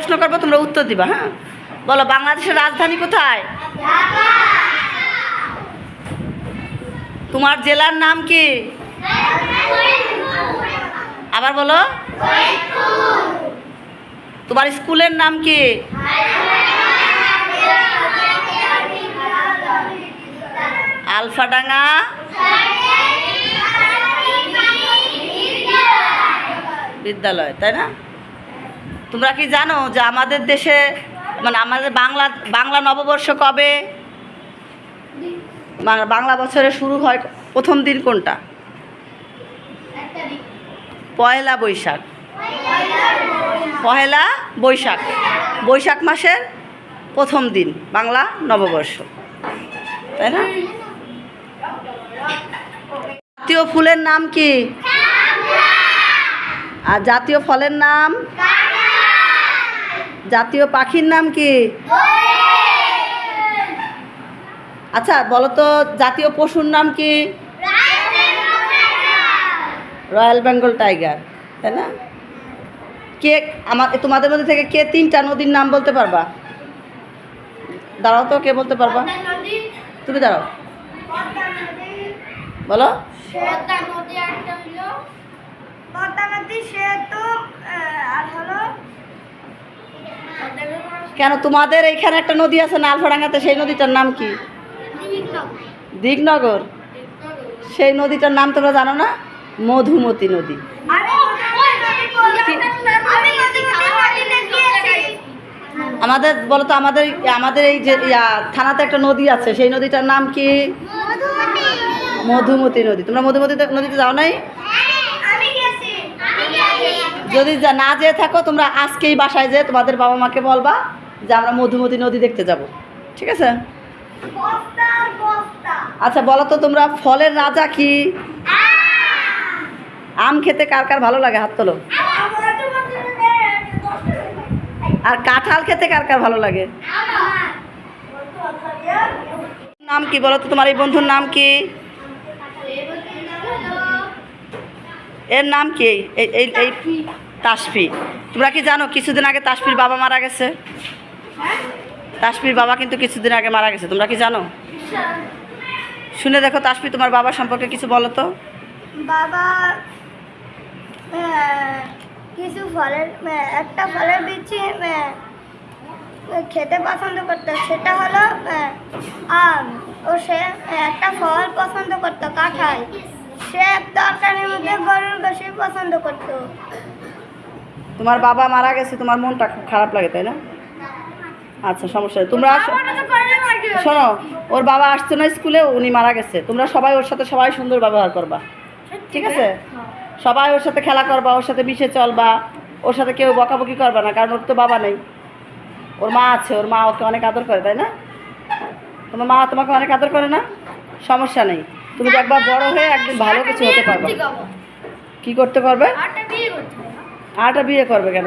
প্রশ্ন করব, তোমরা উত্তর দিবা হ্যাঁ? বলো, বাংলাদেশের রাজধানী কোথায়? তোমার জেলার নাম কি? আবার বলো। তোমার স্কুলের নাম কি? আলফাডাঙ্গা। বিদ্যালয়, তাই না? তোমরা কি জানো যে আমাদের দেশে মানে আমাদের বাংলা বাংলা নববর্ষ কবে? বাংলা বছরে শুরু হয় প্রথম দিন কোনটা? পয়লা বৈশাখ। পহেলা বৈশাখ। বৈশাখ মাসের প্রথম দিন বাংলা নববর্ষ। তাই না? জাতীয় ফুলের নাম কি? আর জাতীয় ফলের নাম? জাতীয় পাখির নাম কি? আচ্ছা বলো তো জাতীয় পশুর নাম কি? রয়্যাল বেঙ্গল টাইগার তাই না? কে আমার তোমাদের মধ্যে থেকে কে তিনটা নদীর নাম বলতে পারবা? দাঁড়াও তো কে বলতে পারবা? তুমি দাঁড়াও। বলো। পদ্মা নদী সেতু আর হলো কেন তোমাদের এইখানে একটা নদী আছে না আলফাডাঙ্গাতে? সেই নদীটার নাম কি? দিগনগর। সেই নদীটার নাম তোমরা জানো না? মধুমতি নদী। আমাদের বলো তো আমাদের আমাদের এই যে থানাতে একটা নদী আছে। সেই নদীটার নাম কি? মধুমতি নদী। তোমরা মধুমতি নদীতে যাও নাই? যদি না যেয়ে থাকো তোমরা আজকেই বাসায় যেয়ে তোমাদের বাবা মাকে বলবা যে আমরা মধুমতি নদী দেখতে যাব। ঠিক আছে? আচ্ছা বলো তো তোমরা ফলের রাজা কি? আম। খেতে কার কার ভালো লাগে? হাত তোলো। আর কাঁঠাল খেতে কার কার ভালো লাগে? নাম কি বলো তো? তোমার এই বন্ধুর নাম কি? এর নাম কি? এই এই তাসফি। তোমরা কি জানো কিছুদিন আগে তাসফির বাবা মারা গেছে? তাসফির বাবা কিন্তু কিছুদিন আগে মারা গেছে। তোমরা কি জানো? শুনে দেখো তাসফি, তোমার বাবা সম্পর্কে কিছু বলো তো। বাবা কিছু ফলের একটা ফলের বিচি খেতে পছন্দ করতো। সেটা হলো আম। ও সে একটা ফল পছন্দ করতো, কাঁঠাল। সে তরকারির মধ্যে গরুর পছন্দ করতো। তোমার বাবা মারা গেছে তোমার মনটা খুব খারাপ লাগে তাই না? আচ্ছা সমস্যা নেই। তোমরা আস- শোনো ওর বাবা আসছে না স্কুলে উনি মারা গেছে। তোমরা সবাই ওর সাথে সবাই সুন্দর ব্যবহার করবা। ঠিক আছে? সবাই ওর সাথে খেলা করবা ওর সাথে মিশে চলবা। ওর সাথে কেউ বকাবকি করবা না কারণ ওর তো বাবা নেই। ওর মা আছে ওর মা ওকে অনেক আদর করে তাই না? তোমার মা তোমাকে অনেক আদর করে না? সমস্যা নেই। তুমি একবার বড় হয়ে একদিন ভালো কিছু হতে পারবে। কি করতে পারবে? আটা বিয়ে করবে কেন?